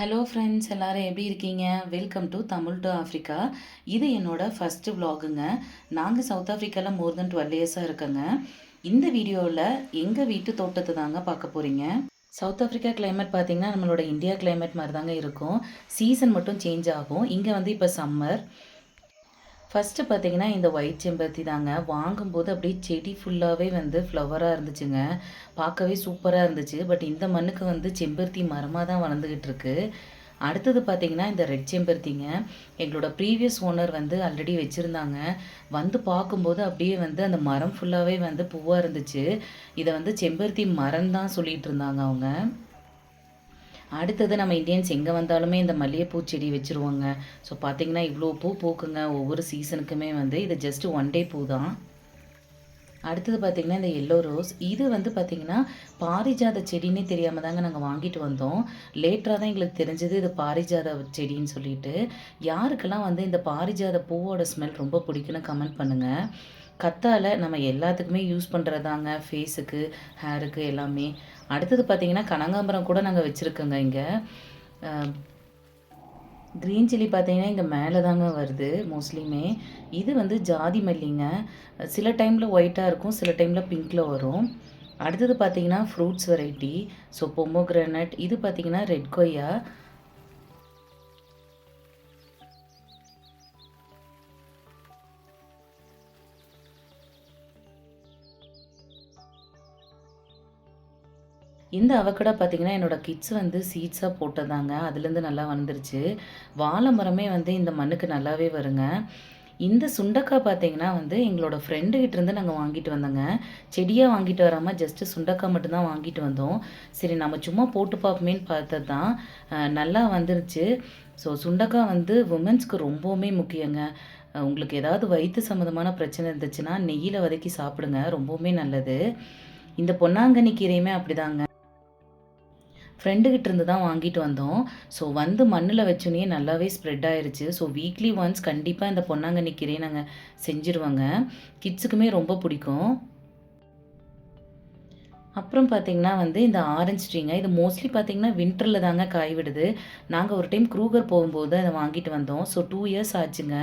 Hello friends எல்லோரும் எப்படி இருக்கீங்க? Welcome to Tamil to Africa இது என்னோடய ஃபஸ்ட்டு vlogங்க. நாங்கள் சவுத் ஆஃப்ரிக்காவில் மோர் தென் டுவெல் இயர்ஸாக இருக்கோங்க. இந்த வீடியோவில் எங்கள் வீட்டு தோட்டத்தை தாங்க பார்க்க போகிறீங்க சவுத் ஆஃப்ரிக்கா கிளைமேட் பார்த்தீங்கன்னா நம்மளோட இந்தியா கிளைமேட் மாதிரி தாங்க இருக்கும். சீசன் மட்டும் சேஞ்ச் ஆகும். இங்கே வந்து இப்போ சம்மர் ஃபஸ்ட்டு பார்த்தீங்கன்னா இந்த ஒயிட் செம்பருத்தி தாங்க. வாங்கும்போது அப்படியே செடி ஃபுல்லாகவே வந்து ஃப்ளவராக இருந்துச்சுங்க. பார்க்கவே சூப்பராக இருந்துச்சு. பட் இந்த மண்ணுக்கு வந்து செம்பருத்தி மரமாக தான் வளர்ந்துக்கிட்டு இருக்கு. அடுத்தது பார்த்தீங்கன்னா இந்த ரெட் செம்பருத்திங்க. எங்களோட ப்ரீவியஸ் ஓனர் வந்து ஆல்ரெடி வச்சுருந்தாங்க. வந்து பார்க்கும்போது அப்படியே வந்து அந்த மரம் ஃபுல்லாகவே வந்து பூவாக இருந்துச்சு. இதை வந்து செம்பருத்தி மரம் தான் சொல்லிகிட்டு இருந்தாங்க அவங்க. அடுத்தது நம்ம இந்தியன்ஸ் எங்கே வந்தாலுமே இந்த மல்லிகைப்பூ செடி வச்சுருவோங்க. ஸோ பார்த்தீங்கன்னா இவ்வளோ பூ பூக்குங்க. ஒவ்வொரு சீசனுக்குமே வந்து இது ஜஸ்ட் ஒன் டே பூ தான் அடுத்தது பார்த்தீங்கன்னா இந்த எல்லோ ரோஸ் இது வந்து பார்த்திங்கன்னா பாரிஜாத செடின்னே தெரியாமல் தாங்க நாங்கள் வாங்கிட்டு வந்தோம். லேட்டராக தான் எங்களுக்கு தெரிஞ்சது இது பாரிஜாத செடின்னு சொல்லிட்டு. யாருக்கெல்லாம் வந்து இந்த பாரிஜாத பூவோட ஸ்மெல் ரொம்ப பிடிக்குன்னு கமெண்ட் பண்ணுங்கள் கத்தால நம்ம எல்லாத்துக்குமே யூஸ் பண்ணுறதாங்க ஃபேஸுக்கு ஹேருக்கு எல்லாமே. அடுத்தது பார்த்தீங்கன்னா கனகாம்பரம் கூட நாங்கள் வச்சுருக்கோங்க இங்கே. க்ரீன் சில்லி பார்த்தீங்கன்னா இங்கே மேலே தாங்க வருது மோஸ்ட்லியுமே இது வந்து ஜாதி மல்லிங்க. சில டைமில் ஒயிட்டாக இருக்கும் சில டைமில் பிங்க்கில் வரும். அடுத்தது பார்த்தீங்கன்னா ஃப்ரூட்ஸ் வெரைட்டி ஸோ பொமோக்ரானட் இது பார்த்தீங்கன்னா ரெட் கொய்யா. இந்த அவக்கடா பார்த்தீங்கன்னா என்னோடய கிட்ஸ் வந்து சீட்ஸாக போட்டதாங்க. அதுலேருந்து நல்லா வந்துருச்சு. வாழை மரமே வந்து இந்த மண்ணுக்கு நல்லாவே வருங்க. இந்த சுண்டக்காய் பார்த்தீங்கன்னா வந்து எங்களோட ஃப்ரெண்டுகிட்டேருந்து நாங்கள் வாங்கிட்டு வந்தோங்க. செடியாக வாங்கிட்டு வராமல் ஜஸ்ட்டு சுண்டக்காய் மட்டும்தான் வாங்கிட்டு வந்தோம். சரி நம்ம சும்மா போட்டு பார்ப்போமேன்னு பார்த்தது தான் நல்லா வந்துருச்சு. ஸோ சுண்டக்காய் வந்து உமன்ஸ்க்கு ரொம்பவுமே முக்கியங்க. உங்களுக்கு ஏதாவது வயிற்று சம்மந்தமான பிரச்சனை இருந்துச்சுன்னா நெய்யில் வதக்கி சாப்பிடுங்க. ரொம்பவுமே நல்லது. இந்த பொன்னாங்கண்ணி கீரையுமே அப்படிதாங்க. ஃப்ரெண்டுக்கிட்ட இருந்து தான் வாங்கிட்டு வந்தோம். ஸோ வந்து மண்ணில் வச்சோன்னே நல்லாவே ஸ்ப்ரெட் ஆயிடுச்சு ஸோ வீக்லி ஒன்ஸ் கண்டிப்பாக இந்த பொன்னாங்கண்ணி கீரையை நாங்கள் செஞ்சுருவோங்க. கிட்ஸுக்குமே ரொம்ப பிடிக்கும். அப்புறம் பார்த்திங்கன்னா வந்து இந்த ஆரஞ்சு ட்ரீங்க இது மோஸ்ட்லி பார்த்தீங்கன்னா வின்டரில் தாங்க காய் விடுது. நாங்கள் ஒரு டைம் க்ரூகர் போகும்போது அதை வாங்கிட்டு வந்தோம். ஸோ டூ இயர்ஸ் ஆச்சுங்க.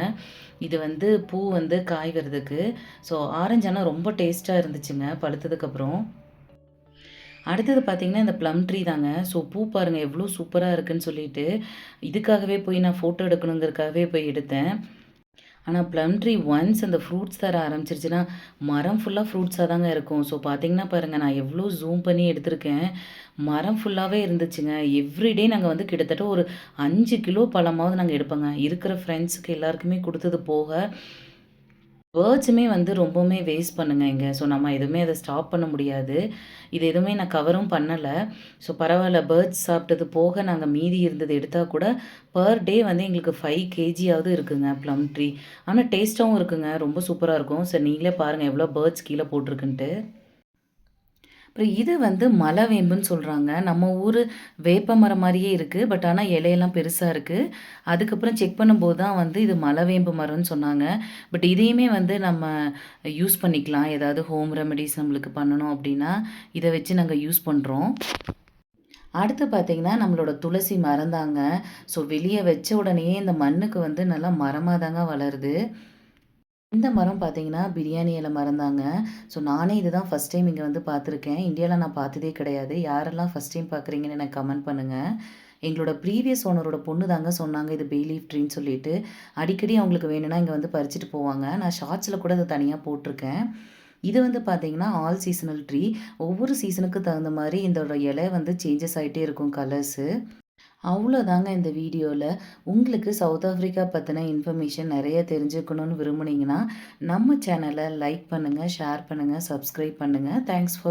இது வந்து பூ வந்து காய் வருதுக்கு ஸோ ஆரஞ்சு ஆனால் ரொம்ப டேஸ்ட்டாக இருந்துச்சுங்க பழுத்ததுக்கப்புறம் அடுத்தது பார்த்தீங்கன்னா இந்த ப்ளம் ட்ரீ தாங்க. ஸோ பூ பாருங்கள் எவ்வளோ சூப்பராக இருக்குன்னு சொல்லிட்டு இதுக்காகவே போய் நான் ஃபோட்டோ எடுக்கணுங்கிறதுக்காகவே போய் எடுத்தேன். ஆனால் ப்ளம் ட்ரீ ஒன்ஸ் அந்த ஃப்ரூட்ஸ் தர ஆரம்பிச்சிருச்சுன்னா மரம் ஃபுல்லாக ஃப்ரூட்ஸாக தாங்க இருக்கும். ஸோ பார்த்தீங்கன்னா பாருங்கள் நான் எவ்வளோ ஜூம் பண்ணி எடுத்திருக்கேன். மரம் ஃபுல்லாகவே இருந்துச்சுங்க. எவ்ரிடே நாங்கள் வந்து கிட்டத்தட்ட ஒரு அஞ்சு கிலோ பழமாவது நாங்கள் எடுப்போங்க. இருக்கிற ஃப்ரெண்ட்ஸுக்கு எல்லாருக்குமே கொடுத்தது போக பேர்ட்ஸுமே வந்து ரொம்பவுமே வேஸ்ட் பண்ணுங்க இங்கே. ஸோ நம்ம எதுவுமே அதை ஸ்டாப் பண்ண முடியாது. இது எதுவுமே நான் கவரும் பண்ணலை. ஸோ பரவாயில்ல பேர்ட்ஸ் சாப்பிட்டது போக நாங்கள் மீதி இருந்தது எடுத்தால் கூட பர் டே வந்து எங்களுக்கு ஃபைவ் கேஜியாவது இருக்குங்க ப்ளம் ட்ரீ. ஆனால் டேஸ்ட்டாகவும் இருக்குங்க. ரொம்ப சூப்பராக இருக்கும். சரி நீங்களே பாருங்கள் எவ்வளோ பேர்ட்ஸ் கீழே போட்டிருக்குன்ட்டு. அப்புறம் இது வந்து மலை வேம்புன்னு சொல்கிறாங்க நம்ம ஊர் வேப்ப மரம் மாதிரியே இருக்குது பட் ஆனால் இலையெல்லாம் பெருசாக இருக்குது அதுக்கப்புறம் செக் பண்ணும்போது தான் வந்து இது மலை வேம்பு மரம்னு சொன்னாங்க. பட் இதையுமே வந்து நம்ம யூஸ் பண்ணிக்கலாம். ஏதாவது ஹோம் ரெமெடிஸ் நம்மளுக்கு பண்ணணும் அப்படின்னா இதை வச்சு நாங்கள் யூஸ் பண்ணுறோம் அடுத்து பார்த்தீங்கன்னா நம்மளோட துளசி மரம் தாங்க. ஸோ வெளியே வச்ச உடனே இந்த மண்ணுக்கு வந்து நல்லா மரமாக தாங்க வளருது. இந்த மரம் பார்த்தீங்கன்னா பிரியாணி இலை மரம் தாங்க ஸோ நானே இதுதான் ஃபஸ்ட் டைம் இங்கே வந்து பார்த்துருக்கேன் இந்தியாவில் நான் பார்த்ததே கிடையாது. யாரெல்லாம் ஃபஸ்ட் டைம் பார்க்குறீங்கன்னு எனக்கு கமெண்ட் பண்ணுங்கள் எங்களோட ப்ரீவியஸ் ஓனரோட பொண்ணு தாங்க சொன்னாங்க இது பெய்லீஃப் ட்ரீன்னு சொல்லிட்டு. அடிக்கடி அவங்களுக்கு வேணும்னா இங்கே வந்து பறிச்சுட்டு போவாங்க. நான் ஷார்ட்ஸில் கூட அதை தனியாக போட்டிருக்கேன். இது வந்து பார்த்தீங்கன்னா ஆல் சீசனல் ட்ரீ ஒவ்வொரு சீசனுக்கு தகுந்த மாதிரி இதோட இலை வந்து சேஞ்சஸ் ஆகிட்டே இருக்கும் கலர்ஸு அவ்வளோதாங்க இந்த வீடியோவில் உங்களுக்கு சவுத் ஆஃப்ரிக்கா பற்றின இன்ஃபர்மேஷன் நிறைய தெரிஞ்சுக்கணுன்னு விரும்புனீங்கன்னா நம்ம சேனலை லைக் பண்ணுங்கள் ஷேர் பண்ணுங்கள் சப்ஸ்கிரைப் பண்ணுங்கள் தேங்க்ஸ் ஃபார்